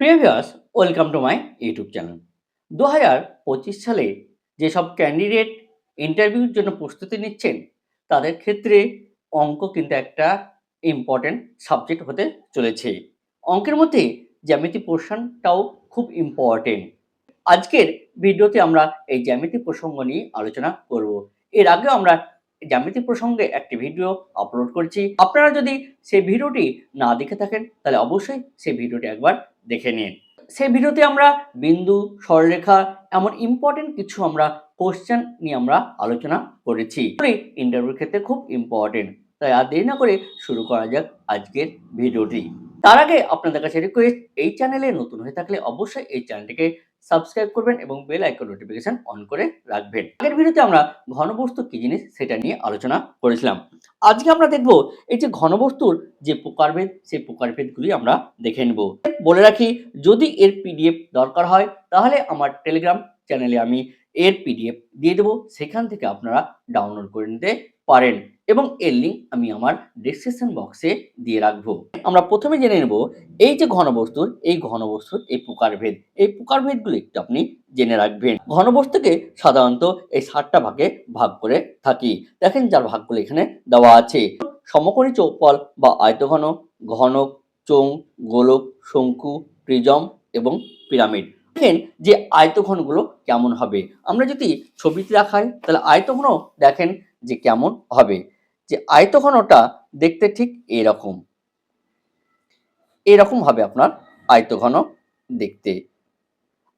Previous welcome to my YouTube channel দু হাজার পঁচিশ সালে যেসব ক্যান্ডিডেট ইন্টারভিউর জন্য প্রস্তুতি নিচ্ছেন, তাদের ক্ষেত্রে অঙ্ক কিন্তু একটা ইম্পর্ট্যান্ট সাবজেক্ট হতে চলেছে। অঙ্কের মধ্যে জ্যামিতি পোর্শনটাও খুব ইম্পর্টেন্ট আজকের ভিডিওতে আমরা এই জ্যামিতি প্রসঙ্গ নিয়ে আলোচনা করব। এর আগে আমরা জ্যামিতি প্রসঙ্গে একটি ভিডিও আপলোড করছি। আপনারা যদি সেই ভিডিওটি না দেখে থাকেন, তাহলে অবশ্যই সেই ভিডিওটি একবার দেখে নিন। সেই ভিডিওতে আমরা বিন্দু সরলরেখা এমন ইম্পর্টেন্ট কিছু আমরা কোশ্চেন নিয়ে আমরা আলোচনা করেছি। ইন্টারভিউর ক্ষেত্রে খুব ইম্পর্টেন্ট তাই আর দেরি না করে শুরু করা যাক আজকের ভিডিওটি। তার আগে আপনাদের কাছে রিকোয়েস্ট এই চ্যানেলে নতুন হয়ে থাকলে অবশ্যই এই চ্যানেলটিকে সাবস্ক্রাইব করবেন এবং বেল আইকন নোটিফিকেশন অন করে রাখবেন। আগের ভিডিওতে আমরা ঘনবস্তু কি জিনিস সেটা নিয়ে আলোচনা করেছিলাম। আজকে আমরা দেখব এই যে ঘনবস্তুর যে প্রকারভেদ, সেই প্রকারভেদগুলি আমরা দেখে নেব। বলে রাখি, যদি এর পিডিএফ দরকার হয়, তাহলে আমার টেলিগ্রাম চ্যানেলে আমি এর পিডিএফ দিয়ে দেবো। সেখান থেকে আপনারা ডাউনলোড করে নিতে পারেন এবং এর লিঙ্ক আমি আমার ডিসক্রিপশন বক্সে দিয়ে রাখব। আমরা প্রথমে জেনে নেব, এই যে ঘনবস্তুর, এই ঘনবস্তুর এই প্রকারভেদ, এই প্রকারভেদগুলো একটু আপনি জেনে রাখবেন। ঘনবস্তুকে সাধারণত এই সাতটা ভাগে ভাগ করে থাকি। দেখেন যার ভাগগুলো এখানে দেওয়া আছে। সমকোণী চৌপল বা আয়তঘন ঘনক চোং গোলক, শঙ্কু, প্রিজম এবং পিরামিড। দেখেন যে আয়তঘনগুলো কেমন হবে। আমরা যদি ছবিতে দেখাই, তাহলে আয়তঘন দেখেন যে কেমন হবে। যে আয়তঘনটা দেখতে ঠিক এরকম। এরকম হবে আপনার আয়তঘন দেখতে।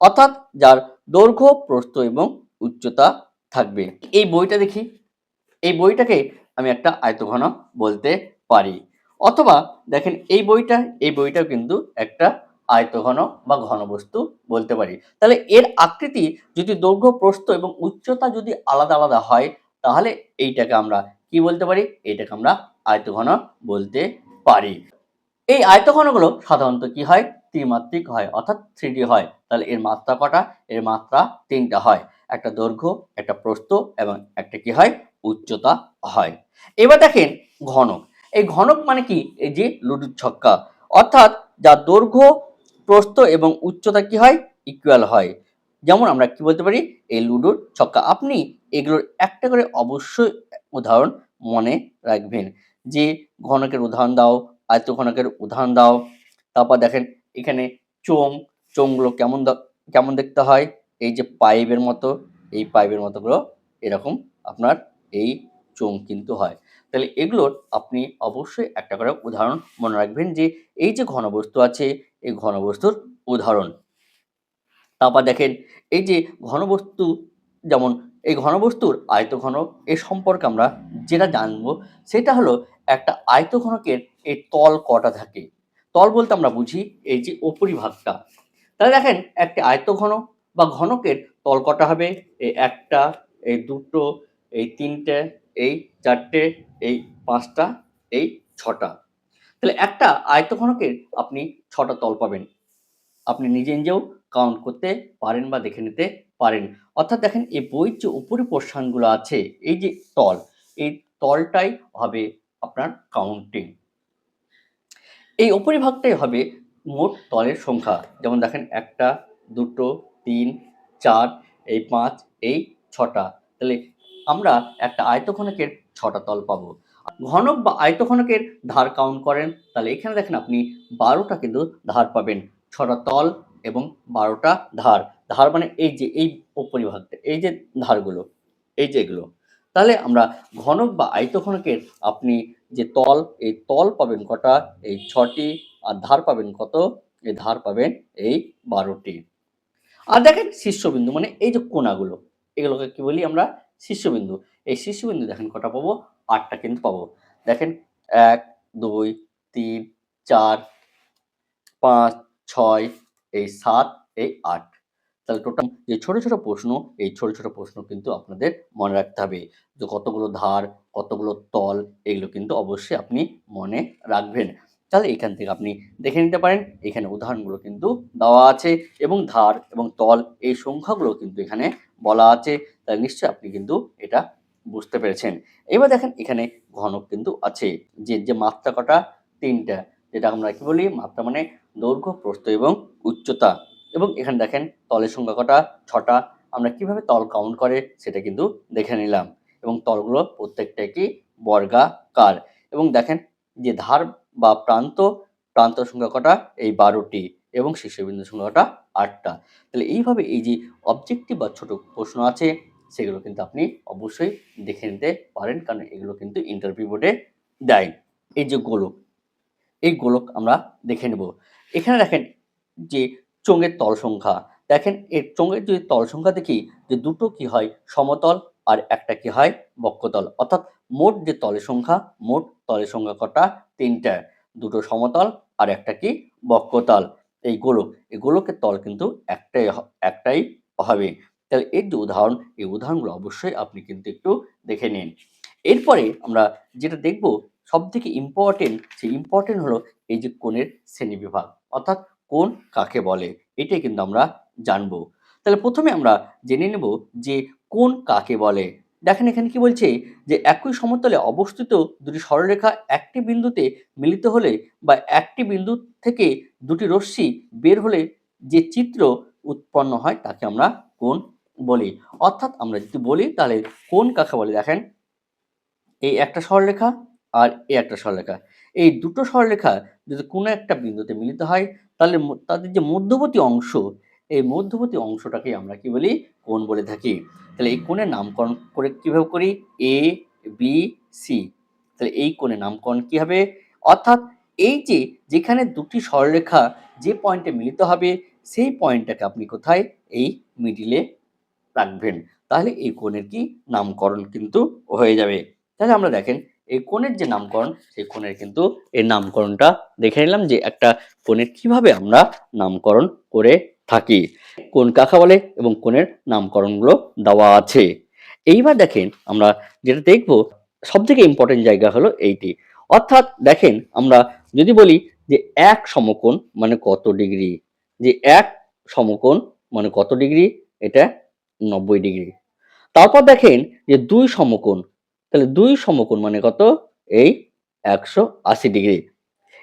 অর্থাৎ যার দৈর্ঘ্য, প্রস্থ এবং উচ্চতা থাকবে। এই বইটা দেখি। এই বইটাকে আমি একটা আয়তঘন বলতে পারি। অথবা দেখেন এই বইটা, এই বইটাও কিন্তু একটা আয়তঘন বা ঘনবস্তু বলতে পারি। তাহলে এর আকৃতি যদি দৈর্ঘ্য, প্রস্থ এবং উচ্চতা যদি আলাদা আলাদা হয় তাহলে এইটাকে আমরা কি বলতে পারি? এইটাকে আমরা আয়তঘন বলতে পারি। এই আয়তঘনগুলো সাধারণত কি হয়? ত্রিমাত্রিক হয়, অর্থাৎ থ্রি হয়। তাহলে এর মাত্রা কটা? এর মাত্রা তিনটা হয়। একটা দৈর্ঘ্য, একটা প্রস্থ এবং একটা কি হয়? উচ্চতা হয়। এবার দেখেন ঘনক। এই ঘনক মানে কি? এই যে লুডুর ছক্কা। অর্থাৎ যা দৈর্ঘ্য, প্রস্থ এবং উচ্চতা কি হয়? ইকুয়াল হয়। যেমন আমরা কি বলতে পারি? এই লুডোর ছক্কা। আপনি এগুলোর একটা করে অবশ্যই উদাহরণ মনে রাখবেন। যে ঘনকের উদাহরণ দাও, আয়ত ঘনকের উদাহরণ দাও। তারপর দেখেন এখানে চোং চোংগুলো কেমন কেমন দেখতে হয়? এই যে পাইপের মতো, এই পাইপের মতোগুলো এরকম আপনার এই চোং কিন্তু হয়। তাহলে এগুলোর আপনি অবশ্যই একটা করে উদাহরণ মনে রাখবেন যে, এই যে ঘনবস্তু আছে, এই ঘনবস্তুর উদাহরণ। তারপর দেখেন এই যে ঘনবস্তু যেমন এই ঘনবস্তুর আয়তঘন এ সম্পর্কে আমরা যেটা জানব সেটা হলো একটা আয়তঘনকের এই তল কটা থাকে। তল বলতে আমরা বুঝি এই যে উপরিভাগটা। তাহলে দেখেন একটা আয়তঘন বা ঘনকের তল কটা হবে? এই একটা, এই দুটো, এই তিনটে, এই চারটে, এই পাঁচটা, এই ছটা। তাহলে একটা আয়তঘনকের আপনি ছটা তল পাবেন। আপনি নিজে নিজেও কাউন্ট করতে পারেন বা দেখে নিতে পারেন। অর্থাৎ দেখেন, এই বইয়ের যে উপরি পোর্শনগুলো আছে, এই যে তল, এই তলটাই হবে আপনার কাউন্টিং এই উপরিভাগটাই হবে মোট তলের সংখ্যা। যেমন দেখেন, একটা, দুটো, তিন, চার, এই পাঁচ, এই ছটা। তাহলে আমরা একটা আয়তঘনকের ছটা তল পাবো। ঘনক বা আয়তঘনকের ধার কাউন্ট করেন, তাহলে এখানে দেখেন আপনি বারোটা কিন্তু ধার পাবেন। ছটা তল এবং বারোটা ধার। ধার মানে এই যে, এই উপরিভাগটা এই যে ধারগুলো, এই যে এগুলো। তাহলে আমরা ঘনক বা আয়তঘনকের আপনি যে তল, এই তল পাবেন কটা? এই ছটি, আর ধার পাবেন কত? এই ধার পাবেন এই বারোটি। আর দেখেন শীর্ষবিন্দু মানে এই যে কোনাগুলো, এগুলোকে কি বলি আমরা? শীর্ষবিন্দু। এই শীর্ষবিন্দু দেখেন কটা পাবো? আটটা কিন্তু পাবো। দেখেন, এক, দুই, তিন, চার, পাঁচ ছয়, এই সাত, এই আট। তাহলে টোটাল যে ছোট ছোট প্রশ্ন, এই ছোট ছোট প্রশ্ন কিন্তু আপনাদের মনে রাখতে হবে। যে কতগুলো ধার, কতগুলো তল, এগুলো কিন্তু অবশ্যই আপনি মনে রাখবেন। তাহলে এখান থেকে আপনি দেখে নিতে পারেন, এখানে উদাহরণগুলো কিন্তু দেওয়া আছে এবং ধার এবং তল, এই সংখ্যাগুলো কিন্তু এখানে বলা আছে। তাহলে নিশ্চয়ই আপনি কিন্তু এটা বুঝতে পেরেছেন। এবার দেখেন এখানে ঘনক কিন্তু আছে। যে যে মাত্রা কটা? তিনটা। যেটা আমরা কি বলি? মাত্রা মানে দৈর্ঘ্য, প্রস্থ এবং উচ্চতা। এবং এখানে দেখেন তলের সংখ্যা কটা? ছটা। আমরা কীভাবে তল কাউন্ট করে সেটা কিন্তু দেখে নিলাম। এবং তলগুলো প্রত্যেকটাই কি? বর্গাকার। এবং দেখেন যে ধার বা প্রান্ত প্রান্ত সংখ্যা কটা? এই বারোটি। এবং শীর্ষবিন্দু সংখ্যা কটা? আটটা। তাহলে এইভাবে এই যে অবজেক্টিভ বা ছোট প্রশ্ন আছে, সেগুলো কিন্তু আপনি অবশ্যই দেখে নিতে পারেন। কারণ এগুলো কিন্তু ইন্টারভিউ বোর্ডে দেয়। এই যে গোলক এই গোলক আমরা দেখে নেব। এখানে দেখেন যে চোঙের তল সংখ্যা। দেখেন এর চোঙের যদি তল সংখ্যা দেখি যে দুটো কি হয়? সমতল আর একটা কি হয়? বক্ষতল। অর্থাৎ মোট যে তলের সংখ্যা, মোট তলের সংখ্যা কটা? তিনটা। দুটো সমতল আর একটা কি? বক্ষতল। এই গোলক। এই গোলকের তল কিন্তু একটাই একটাই হবে। তাহলে এর যে উদাহরণ, এই উদাহরণগুলো অবশ্যই আপনি কিন্তু একটু দেখে নিন। এরপরে আমরা যেটা দেখব সব থেকে ইম্পর্টেন্ট সেই ইম্পর্টেন্ট হলো এই যে কোণের শ্রেণীবিভাগ, অর্থাৎ কোণ কাকে বলে, এটাই কিন্তু আমরা জানব। তাহলে প্রথমে আমরা জেনে নেব যে কোণ কাকে বলে। দেখেন এখানে কি বলছে যে একই সমতলে অবস্থিত দুটি সরলরেখা একটি বিন্দুতে মিলিত হলে বা একটি বিন্দু থেকে দুটি রশ্মি বের হলে যে চিত্র উৎপন্ন হয় তাকে আমরা কোণ বলি। অর্থাৎ আমরা যদি বলি তাহলে কোণ কাকে বলে? দেখেন, এই একটা সরলরেখা আর এই একটা সরলরেখা এই দুটো সরলরেখা যদি কোনো একটা বিন্দুতে মিলিত হয়, তাহলে তাদের যে মধ্যবর্তী অংশ, এই মধ্যবর্তী অংশটাকে আমরা কি বলি? কোণ বলে থাকি। তাহলে এই কোণের নামকরণ করে কীভাবে করি? এ বি সি তাহলে এই কোণের নামকরণ কী হবে? অর্থাৎ এই যে যেখানে দুটি সরলরেখা যে পয়েন্টে মিলিত হবে, সেই পয়েন্টটাকে আপনি কোথায়? এই মিডিলে রাখবেন। তাহলে এই কোণের কি নামকরণ কিন্তু হয়ে যাবে। তাহলে আমরা দেখেন এই কোণের যে নামকরণ, সেই কোণের কিন্তু এর নামকরণটা দেখে নিলাম যে একটা কোণের কীভাবে আমরা নামকরণ করে থাকি। কোন কাকা বলে এবং কোণের নামকরণগুলো দেওয়া আছে। এইবার দেখেন আমরা যেটা দেখব সব থেকে ইম্পর্টেন্ট জায়গা হলো এইটি। অর্থাৎ দেখেন আমরা যদি বলি যে এক সমকোণ মানে কত ডিগ্রি? যে এক সমকোণ মানে কত ডিগ্রি? এটা নব্বই ডিগ্রি। তারপর দেখেন যে দুই সমকোণ তাহলে দুই সমকোণ মানে কত? এই একশো আশি ডিগ্রি।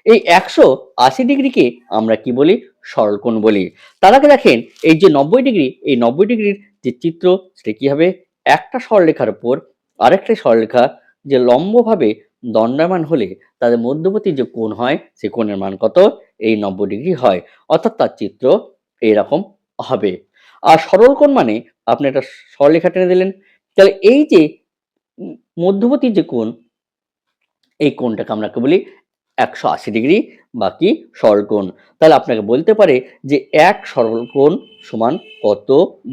এই একশো আশি ডিগ্রিকে আমরা কি বলি? সরলকোণ বলি। তার আগে দেখেন, এই যে নব্বই ডিগ্রি, এই নব্বই ডিগ্রির যে চিত্র, সেটা কি হবে? একটা সরলরেখার উপর আরেকটা সরলরেখা যে লম্বভাবে দণ্ডায়মান হলে তাদের মধ্যবর্তী যে কোণ হয় সেই কোণের মান কত? এই নব্বই ডিগ্রি হয়। অর্থাৎ তার চিত্র এইরকম হবে। আর সরল কোণ মানে আপনি একটা সরলরেখা টেনে দিলেন। তাহলে এই যে মধ্যবর্তী যে কোণ, এই কোণটাকে আমরা বলি? একশো আশি ডিগ্রি বাকি সরলকোণ। তাহলে আপনাকে বলতে পারে যে এক সরলকোণ সমান কত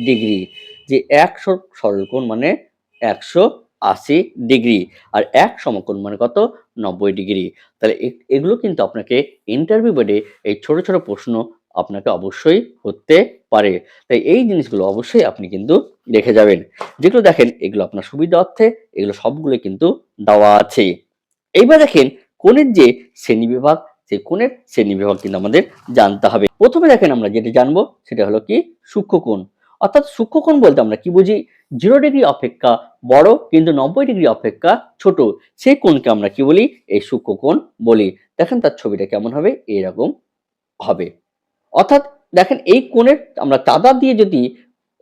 ডিগ্রি? যে এক সর- সরলকোণ মানে একশো আশি ডিগ্রি আর এক সমকোণ মানে কত? নব্বই ডিগ্রি। তাহলে এগুলো কিন্তু আপনাকে ইন্টারভিউ বোর্ডে এই ছোট ছোট প্রশ্ন আপনাকে অবশ্যই করতে পারে। তাই এই জিনিসগুলো অবশ্যই আপনি কিন্তু দেখে যাবেন। যেগুলো দেখেন, এগুলো আপনার সুবিধা অর্থে, এগুলো সবগুলো কিন্তু দেওয়া আছে। এইবার দেখেন, কোণের যে শ্রেণীবিভাগ সেই কোণের শ্রেণীবিভাগ কিন্তু আমাদের জানতে হবে। প্রথমে দেখেন আমরা যেটা জানব, সেটা হলো কি সূক্ষ্মকোণ অর্থাৎ সূক্ষ্মকোণ বলতে আমরা কি বুঝি? জিরো ডিগ্রি অপেক্ষা বড় কিন্তু নব্বই ডিগ্রি অপেক্ষা ছোট। সেই কোণকে আমরা কি বলি? এই সূক্ষ্মকোণ বলি। দেখেন তার ছবিটা কেমন হবে? এরকম হবে। অর্থাৎ দেখেন, এই কোণের আমরা চাঁদা দিয়ে যদি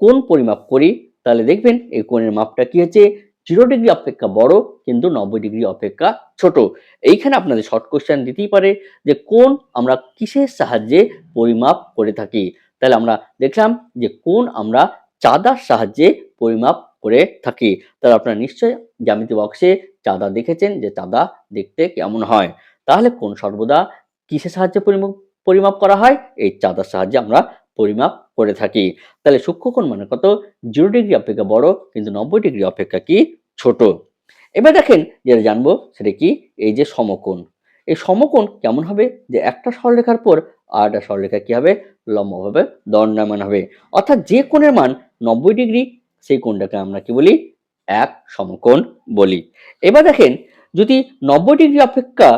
কোণ পরিমাপ করি, তাহলে দেখবেন এই কোণের মাপটা কি হচ্ছে? জিরো ডিগ্রি অপেক্ষা বড়, কিন্তু নব্বই ডিগ্রি অপেক্ষা ছোট। এইখানে আপনাদের শর্ট কোশ্চেন দিতেই পারে যে কোন আমরা কিসের সাহায্যে পরিমাপ করে থাকি? তাহলে আমরা দেখলাম যে কোন আমরা চাঁদার সাহায্যে পরিমাপ করে থাকি। তাহলে আপনারা নিশ্চয়ই জ্যামিতি বক্সে চাঁদা দেখেছেন যে চাঁদা দেখতে কেমন হয়। তাহলে কোন সর্বদা কিসের সাহায্যে পরিমাপ পরিমাপ করা হয়? এই চাঁদার সাহায্যে আমরা পরিমাপ করে থাকি। তাহলে সূক্ষ্মকোণ মানে কত? জিরো ডিগ্রি অপেক্ষা বড়, কিন্তু নব্বই ডিগ্রি অপেক্ষা কি? ছোট। এবার দেখেন যেটা জানব সেটা কি? এই যে সমকোণ। এই সমকোণ কেমন হবে? যে একটা সরলরেখার পর আর একটা সরলরেখা কি হবে? লম্বভাবে দণ্ডায়মান হবে। অর্থাৎ যে কোণের মান নব্বই ডিগ্রি, সেই কোণটাকে আমরা কি বলি? এক সমকোণ বলি। এবার দেখেন, যদি নব্বই ডিগ্রি অপেক্ষা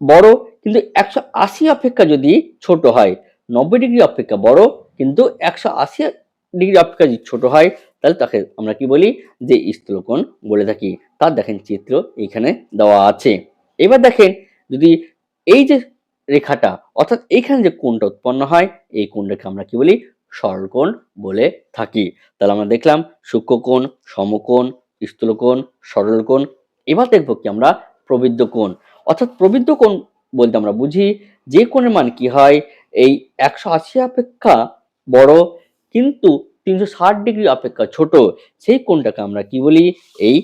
বড়, কিন্তু একশো আশি অপেক্ষা যদি ছোট হয় নব্বই ডিগ্রি অপেক্ষা বড়, কিন্তু একশো আশি ডিগ্রি অপেক্ষা যদি ছোট হয়, তাহলে তাকে আমরা কি বলি? যে স্থূলকোণ বলে থাকি। তার দেখেন চিত্র এইখানে দেওয়া আছে। এবার দেখেন যদি এই যে রেখাটা, অর্থাৎ এইখানে যে কোণটা উৎপন্ন হয়, এই কোণটাকে আমরা কি বলি? সরলকোণ বলে থাকি। তাহলে আমরা দেখলাম সূক্ষ্মকোণ, সমকোণ, স্থূলকোণ, সরলকোণ। এবার দেখব কি আমরা প্রবৃদ্ধ কোণ অর্থাৎ প্রবৃদ্ধ কোণ বলতে আমরা বুঝি, যে কোণের মান কি হয়? এই একশো আশি অপেক্ষা বড়, কিন্তু তিনশো ষাট ডিগ্রি অপেক্ষা ছোট। সেই কোণটাকে আমরা কি বলি? এই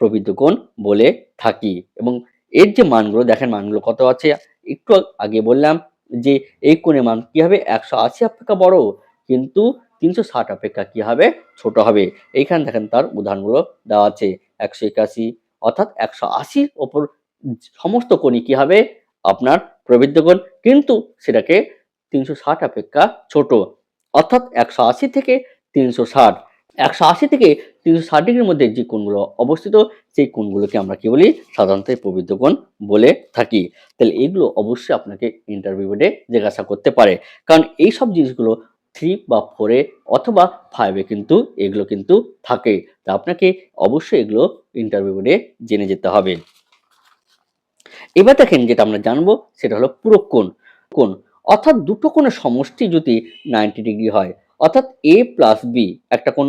প্রবৃদ্ধ কোণ বলে থাকি। এবং এর যে মানগুলো, দেখেন মানগুলো কত আছে? একটু আগে বললাম যে এই কোণের মান কি হবে? একশো আশি অপেক্ষা বড়, কিন্তু তিনশো ষাট অপেক্ষা কি হবে? ছোট হবে। এইখানে দেখেন তার উদাহরণগুলো দেওয়া আছে। একশো একাশি, অর্থাৎ একশো আশির ওপর সমস্ত কোণই কি হবে? আপনার প্রবৃদ্ধ কোণ। কিন্তু সেটাকে তিনশো ষাট অপেক্ষা ছোট। অর্থাৎ একশো আশি থেকে তিনশো ষাট। একশো আশি থেকে তিনশো ষাট ডিগ্রির মধ্যে যে কোণগুলো অবস্থিত, সেই কোণগুলোকে আমরা কি বলি? সাধারণত প্রবৃদ্ধ কোণ বলে থাকি। তাহলে এইগুলো অবশ্যই আপনাকে ইন্টারভিউ বোর্ডে জিজ্ঞাসা করতে পারে। কারণ এই সব জিনিসগুলো থ্রি বা ফোরে অথবা ফাইভে কিন্তু, এগুলো কিন্তু থাকে। তা আপনাকে অবশ্যই এগুলো ইন্টারভিউ বোর্ডে জেনে যেতে হবে। এবার দেখেন যেটা আমরা জানব, সেটা হলো পুরো কোণ। কোণ অর্থাৎ দুটো কোণের সমষ্টি যদি নাইনটি ডিগ্রি হয়, অর্থাৎ এ প্লাস বি একটা কোণ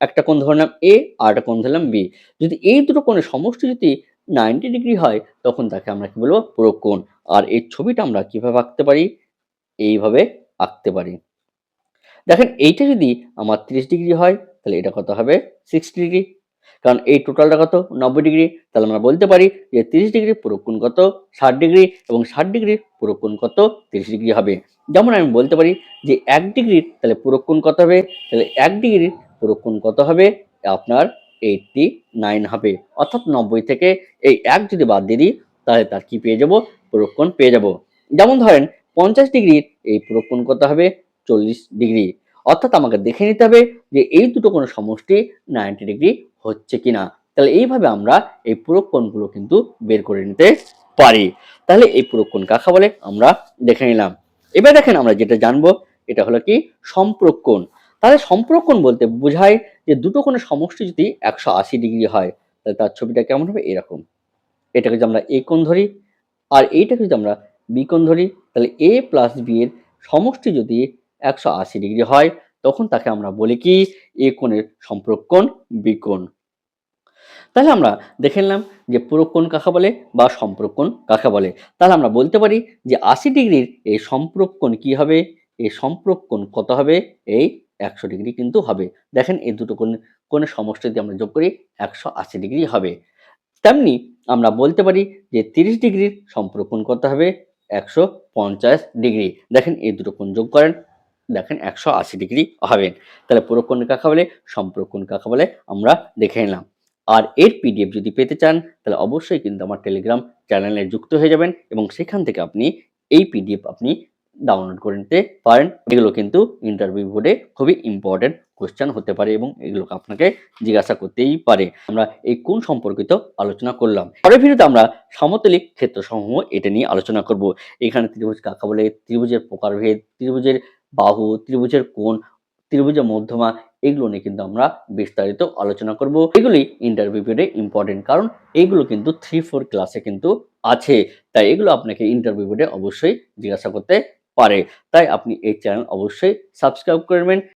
একটা কোণ ধরলাম এ আর একটা কোণ ধরলাম বি যদি এই দুটো কোণের সমষ্টি যদি নাইনটি ডিগ্রি হয়, তখন তাকে আমরা কি বলব? পুরো কোণ। আর এই ছবিটা আমরা কীভাবে আঁকতে পারি? এইভাবে আঁকতে পারি। দেখেন, এইটা যদি আমার তিরিশ ডিগ্রি হয়, তাহলে এটা কত হবে? সিক্সটি ডিগ্রি কারণ এই টোটালটা কত? নব্বই ডিগ্রি। তাহলে আমরা বলতে পারি যে তিরিশ ডিগ্রি পুরোক্ষণ কত? ষাট ডিগ্রি এবং ষাট ডিগ্রির পুরোক্ষণ কত? তিরিশ ডিগ্রি হবে। যেমন আমি বলতে পারি যে এক ডিগ্রির তাহলে পুরোক্ষণ কত হবে? তাহলে এক ডিগ্রির পুরোক্ষণ কত হবে? আপনার এইটটি নাইন হবে। অর্থাৎ নব্বই থেকে এই এক যদি বাদ দিয়ে দিই, তাহলে তার কি পেয়ে যাব? পুরোক্ষণ পেয়ে যাব। যেমন ধরেন পঞ্চাশ ডিগ্রির এই পুরোক্ষণ কত হবে? চল্লিশ ডিগ্রি। অর্থাৎ আমাকে দেখে নিতে হবে যে এই দুটো কোনো সমষ্টি নাইনটি ডিগ্রি হচ্ছে কিনা। তাহলে এইভাবে আমরা এই পুরোক্ষণগুলো কিন্তু বের করে নিতে পারি। তাহলে এই পুরোক্ষণ কাকা বলে? আমরা দেখে নিলাম। এবার দেখেন আমরা যেটা জানব, এটা হলো কি? সম্প্রক্ষণ তাহলে সম্প্রক্ষণ বলতে বোঝায় যে দুটো কোণের সমষ্টি যদি একশো আশি ডিগ্রি হয়, তাহলে তার ছবিটা কেমন হবে? এরকম। এটাকে যদি আমরা এ কোণ ধরি, আর এইটাকে যদি আমরা বি কোণ ধরি, তাহলে এ প্লাস বি এর সমষ্টি যদি একশো আশি ডিগ্রি হয়, তখন তাকে আমরা বলি কি? এ কোণের সম্প্রক্ষণ বি কোণ। তাহলে আমরা দেখে নিলাম যে পুরোক্ষণ কাকে বলে বা সম্প্রক্ষণ কাকে বলে। তাহলে আমরা বলতে পারি যে আশি ডিগ্রির এই সম্প্রক্ষণ কি হবে? এই সম্প্রক্ষণ কত হবে? এই একশো ডিগ্রি কিন্তু হবে। দেখেন এই দুটো কোণ, কোণের সমষ্টি যদি আমরা যোগ করি, একশো আশি ডিগ্রি হবে। তেমনি আমরা বলতে পারি যে তিরিশ ডিগ্রির সম্প্রক্ষণ কত হবে? একশো পঞ্চাশ ডিগ্রি। দেখেন এই দুটো কোণ যোগ করেন। দেখেন একশো আশি ডিগ্রি হবে। তাহলে পুরোক্ষণ কাকা বলে? সম্প্রক্ষণ কাকা বলে আমরা দেখে নিলাম। আর এর পিডিএফ যদি পেতে চান, তাহলে অবশ্যই কিন্তু আমার টেলিগ্রাম চ্যানেলে যুক্ত হয়ে যাবেন এবং সেখান থেকে আপনি এই পিডিএফ আপনি ডাউনলোড করে নিতে পারেন। এগুলো কিন্তু ইন্টারভিউ বোর্ডে খুবই ইম্পর্টেন্ট কোয়েশ্চেন হতে পারে এবং এগুলোকে আপনাকে জিজ্ঞাসা করতেই পারে। আমরা এই কোন সম্পর্কিত আলোচনা করলাম। পরের ভিডিওতে আমরা সমতলিক ক্ষেত্রসমূহ এটা নিয়ে আলোচনা করব। এখানে ত্রিভুজ কাকা বলে? ত্রিভুজের প্রকারভেদ, ত্রিভুজের বাহু, ত্রিভুজের কোণ, ত্রিভুজের মধ্যমা, এগুলো নিয়ে কিন্তু আমরা বিস্তারিত আলোচনা করব। এগুলি ইন্টারভিউ পিরিয়ডে ইম্পর্টেন্ট কারণ এগুলো কিন্তু থ্রি ফোর ক্লাসে কিন্তু আছে। তাই এগুলো আপনাকে ইন্টারভিউ পিরিয়ডে অবশ্যই জিজ্ঞাসা করতে পারে। তাই আপনি এই চ্যানেল অবশ্যই সাবস্ক্রাইব করবেন